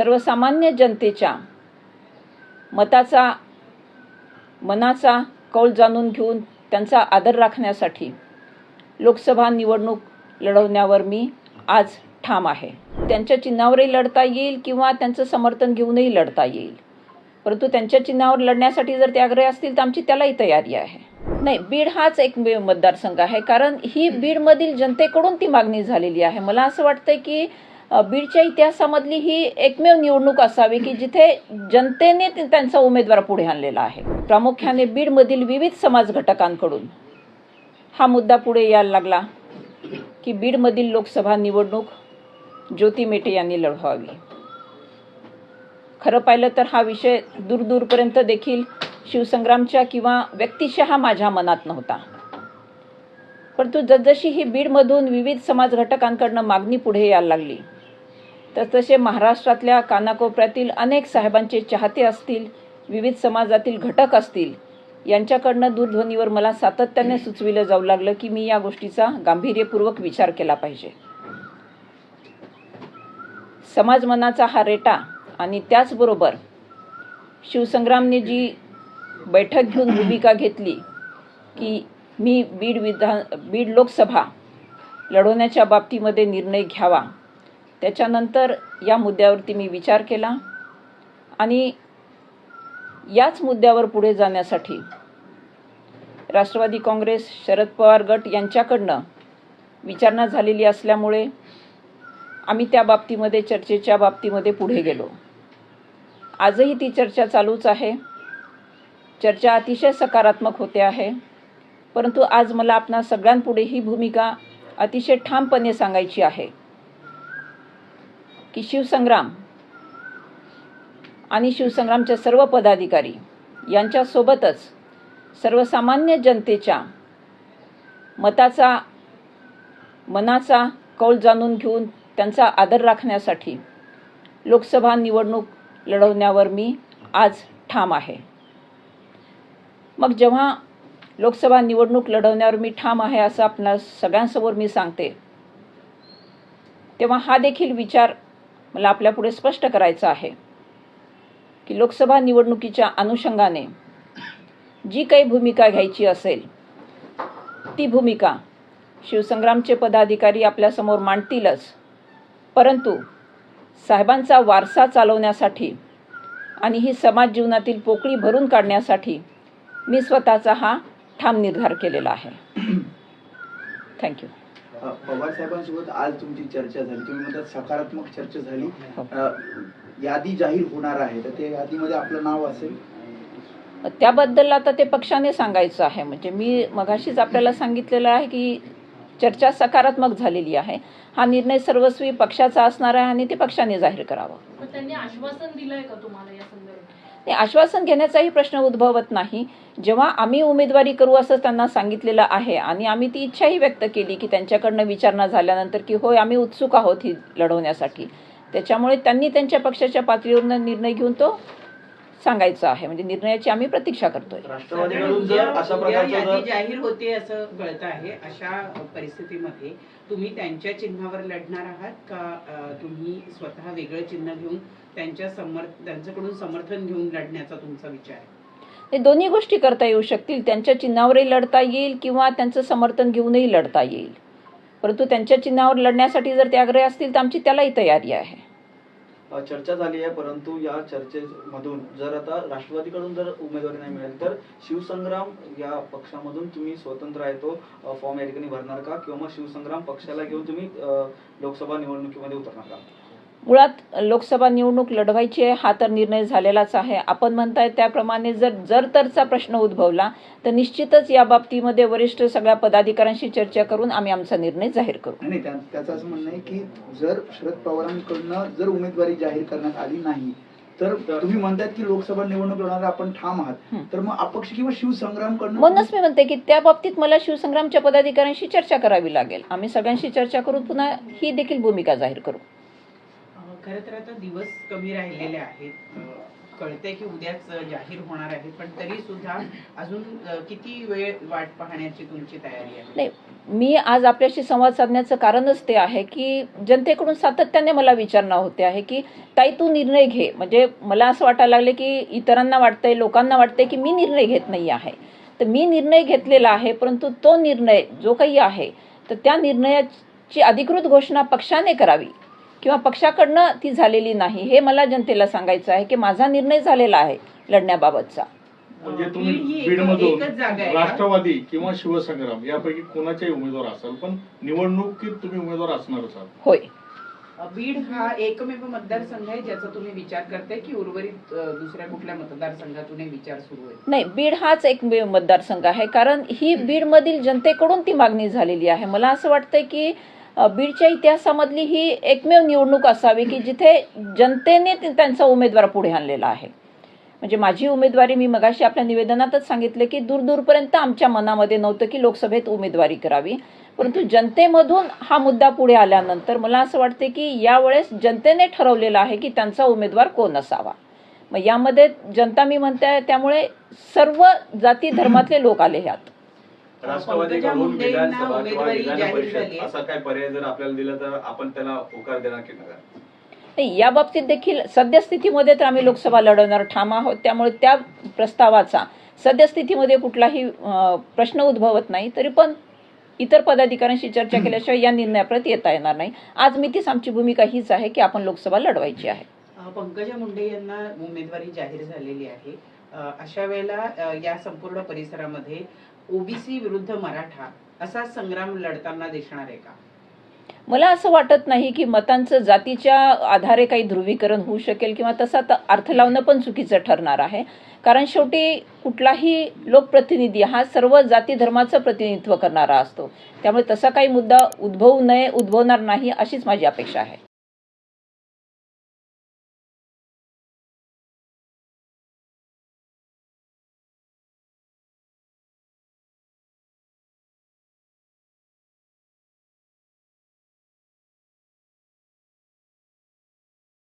सर्वसामान्य जनतेच्या मताचा मनाचा कौल जाणून घेऊन त्यांचा आदर राखण्यासाठी लोकसभा निवडणूक लढवण्यावर मी आज ठाम आहे. त्यांच्या चिन्हावरही लढता येईल किंवा त्यांचं समर्थन घेऊनही लढता येईल. परंतु त्यांच्या चिन्हावर लढण्यासाठी जर ते आग्रही असतील तर आमची त्यालाही तयारी आहे. नाही बीड हाच एक मतदारसंघ आहे. कारण ही बीडमधील जनतेकडून ती मागणी झालेली आहे. मला असं वाटतंय की बीडच्या इतिहासामधली ही एकमेव निवडणूक असावी की जिथे जनतेने त्यांचा उमेदवार पुढे आणलेला आहे. प्रामुख्याने बीडमधील विविध समाज घटकांकडून. हा मुद्दा पुढे यायला लागला की बीडमधील लोकसभा निवडणूक ज्योती मेटे यांनी लढवावी. खरं पाहिलं तर हा विषय दूरदूरपर्यंत देखील शिवसंग्रामच्या किंवा व्यक्तिशः माझ्या मनात नव्हता. परंतु जसजशी ही बीडमधून विविध समाज घटकांकडनं मागणी पुढे यायला लागली तर तसे महाराष्ट्रातल्या कानाकोपऱ्यातील अनेक साहेबांचे चाहते असतील विविध समाजातील घटक असतील यांच्याकडनं दूरध्वनीवर मला सातत्याने सुचविलं जाऊ लागलं की मी या गोष्टीचा गांभीर्यपूर्वक विचार केला पाहिजे. समाज मनाचा हा रेटा आणि त्याचबरोबर शिवसंग्रामने जी बैठक घेऊन भूमिका घेतली की मी बीड विधान बीड लोकसभा लढवण्याच्या बाबतीमध्ये निर्णय घ्यावा त्याच्यानंतर या मुद्द्यावरती मी विचार केला. आणि याच मुद्द्यावर पुढे जाण्यासाठी राष्ट्रवादी काँग्रेस शरद पवार गट यांच्याकडनं विचारणा झालेली असल्यामुळे आम्ही त्या बाबतीमध्ये चर्चेच्या बाबतीमध्ये पुढे गेलो. आजही ती चर्चा चालूच आहे. चर्चा अतिशय सकारात्मक होते आहे. परंतु आज मला आपणा सगळ्यांपुढे ही भूमिका अतिशय ठामपणे सांगायची आहे. की शिवसंग्राम आणि शिवसंग्रामचे सर्व पदाधिकारी यांच्यासोबतच सर्वसामान्य जनतेच्या मताचा मनाचा कौल जाणून घेऊन त्यांचा आदर राखण्यासाठी लोकसभा निवडणूक लढवण्यावर मी आज ठाम आहे. मग जेव्हा लोकसभा निवडणूक लढवण्यावर मी ठाम आहे असं आपल्या सगळ्यांसमोर मी सांगते तेव्हा हा देखील विचार मला आपल्यापुढे स्पष्ट करायचं आहे की लोकसभा निवडणुकीच्या अनुषंगाने जी काही भूमिका घ्यायची असेल ती भूमिका शिवसंग्रामचे पदाधिकारी आपल्यासमोर मांडतीलच. परंतु साहेबांचा वारसा चालवण्यासाठी आणि ही समाज जीवनातील पोकळी भरून काढण्यासाठी मी स्वतःचा हा ठाम निर्धार केलेला आहे. थँक्यू पवार साहेबांसोबत आज तुमची चर्चा झाली. तुम्ही म्हणतात सकारात्मक चर्चा झाली. हो. यादी जाहीर होणार आहे. तर त्या यादीमध्ये आपलं नाव असेल? त्याबद्दल आता ते पक्षाने सांगायचं आहे. म्हणजे मी मगाशीच आपल्याला सांगितलेलं आहे की चर्चा सकारात्मक झालेली आहे. हा निर्णय सर्वस्वी पक्षाचा असणार आहे आणि ते पक्षाने जाहीर करावा. त्यांनी आश्वासन दिलंय का तुम्हाला या संदर्भात? ते आश्वासन घेण्याचाही प्रश्न उद्भवत नाही. जेव्हा आम्ही उमेदवारी करू असं त्यांना सांगितलेलं आहे आणि आम्ही ती इच्छाही व्यक्त केली की त्यांच्याकडनं विचारणा झाल्यानंतर की होय आम्ही उत्सुक आहोत ही लढवण्यासाठी. त्याच्यामुळे त्यांनी त्यांच्या पक्षाच्या पातळीवरून निर्णय घेऊन तो सांगायचा आहे. म्हणजे निर्णयाची आम्ही प्रतीक्षा करतोय. राष्ट्रवादीकडून जर अशा प्रकारचं जाहीर होते असं कळत आहे अशा परिस्थितीमध्ये तुम्ही त्यांच्या चिन्हावर लढणार आहात का तुम्ही स्वतः वेगळं चिन्ह घेऊन त्यांच्या समर्थ त्यांच्याकडून समर्थन घेऊन लढण्याचा तुमचा विचार आहे? हे दोन्ही गोष्टी करता येऊ शकतील. त्यांच्या चिन्हावरही लढता येईल किंवा त्यांचं समर्थन घेऊनही लढता येईल. परंतु त्यांच्या चिन्हावर लढण्यासाठी जर ते आग्रही असतील तर आमची त्यालाही तयारी आहे. चर्चा झाली आहे परंतु या चर्चेमधून जर आता राष्ट्रवादीकडून जर उमेदवारी नाही मिळेल तर शिवसंग्राम या पक्षामधून तुम्ही स्वतंत्र आहे तो फॉर्म या ठिकाणी भरणार का? किंवा मग शिवसंग्राम पक्षाला घेऊन तुम्ही लोकसभा निवडणुकीमध्ये उतरणार का? मुळात लोकसभा निवडणूक लढवायची आहे हा तर निर्णय झालेलाच आहे. आपण म्हणताय त्याप्रमाणे जर जर तरचा प्रश्न उद्भवला तर निश्चितच या बाबतीमध्ये वरिष्ठ सगळ्या पदाधिकाऱ्यांशी चर्चा करून आम्ही आमचा निर्णय जाहीर करू. नाही नाही, त्या- त्याचं असं म्हणणं आहे की जर शरद पवारांकडनं जर उमेदवारी जाहीर करण्यात आली नाही तर तुम्ही म्हणतायत की लोकसभा निवडणूक लढणार आपण ठाम आहात. तर मग अपक्ष किंवा शिवसंग्रामकडनं म्हणूनच मी म्हणते की त्या बाबतीत मला शिवसंग्रामच्या पदाधिकाऱ्यांशी चर्चा करावी लागेल. आम्ही सगळ्यांशी चर्चा करून पुन्हा ही देखील भूमिका जाहीर करू. खरं तर आता दिवस कमी राहिलेले आहेत. कळतंय की उद्याच जाहीर होणार आहे पण तरी सुद्धा अजून किती वेळ वाट पाहण्याची तुमची तयारी आहे? नाही मी आज आपल्याशी संवाद साधण्याचं कारणच ते आहे की जनतेकडून सातत्याने मला विचारणा होते आहे की ताई तू निर्णय घे. म्हणजे मला असं वाटायला लागले की इतरांना वाटतंय लोकांना वाटतंय की मी निर्णय घेत नाही आहे. तर मी निर्णय घेतलेला आहे परंतु तो निर्णय जो काही आहे तर त्या निर्णयाची अधिकृत घोषणा पक्षाने करावी. किंवा पक्षाकडनं ती झालेली नाही. हे मला जनतेला सांगायचं आहे की माझा निर्णय झालेला आहे लढण्याबाबतचा. म्हणजे बीड तुम्ही बीडमधून? राष्ट्रवादी किंवा शिवसंग्राम यापैकी कोणाच्याही उमेदवार असाल पण निवडणुकीत तुम्ही उमेदवार असणारच आहात होय. बीड हा एकमेव मतदारसंघ आहे ज्याचा तुम्ही विचार करताय की उर्वरित दुसऱ्या कुठल्या मतदारसंघातूनही विचार सुरू आहे नाही बीड हाच एक मे- मतदारसंघ आहे कारण ही बीडमधील जनतेकडून ती मागणी झालेली आहे. मला असं वाटतंय की बीडच्या इतिहासामधली ही एकमेव निवडणूक असावी की जिथे जनतेने त्यांचा उमेदवार पुढे आणलेला आहे. म्हणजे माझी उमेदवारी मी मगाशी आपल्या निवेदनातच सांगितले की दूरदूरपर्यंत आमच्या मनामध्ये नव्हतं की लोकसभेत उमेदवारी करावी. परंतु जनतेमधून हा मुद्दा पुढे आल्यानंतर मला असं वाटते की यावेळेस जनतेने ठरवलेलं आहे की त्यांचा उमेदवार कोण असावा. मग यामध्ये जनता मी म्हणते आहे त्यामुळे सर्व जाती धर्मातले लोक आले ह्यात. पंकजा उमेदवारी जाहीर झाली आहे. असा काय पर्याय जर आपल्याला दिला तर आपण त्याला होकार देणार की नका नाही या बाबतीत देखील सद्यस्थितीमध्ये तर आम्ही लोकसभा लढवणार ठाम आहोत. त्यामुळे त्या प्रस्तावाचा सद्यस्थितीमध्ये कुठलाही अं, प्रश्न उद्भवत नाही. तरी पण इतर पदाधिकाऱ्यांशी चर्चा केल्याशिवाय या निर्णयाप्रत येता येणार नाही. आज मी तीच आमची भूमिका हीच आहे की आपण लोकसभा लढवायची आहे. अ, पंकजा मुंडे यांना उमेदवारी जाहीर झालेली आहे. अ, अशा वेळेला अ, या संपूर्ण परिसरामध्ये ओबीसी विरुद्ध मराठा असा संग्राम लढताना दिसणार आहे का? मला असं वाटत नाही की मतांचं जातीच्या आधारे काही ध्रुवीकरण होऊ शकेल किंवा तसा तर अर्थ लावणं पण चुकीचं ठरणार आहे. कारण शेवटी कुठलाही लोकप्रतिनिधी हा सर्व जाती धर्माचं प्रतिनिधित्व करणारा असतो. त्यामुळे तसा काही मुद्दा उद्भवू नये उद्भवणार नाही अशीच माझी अपेक्षा आहे.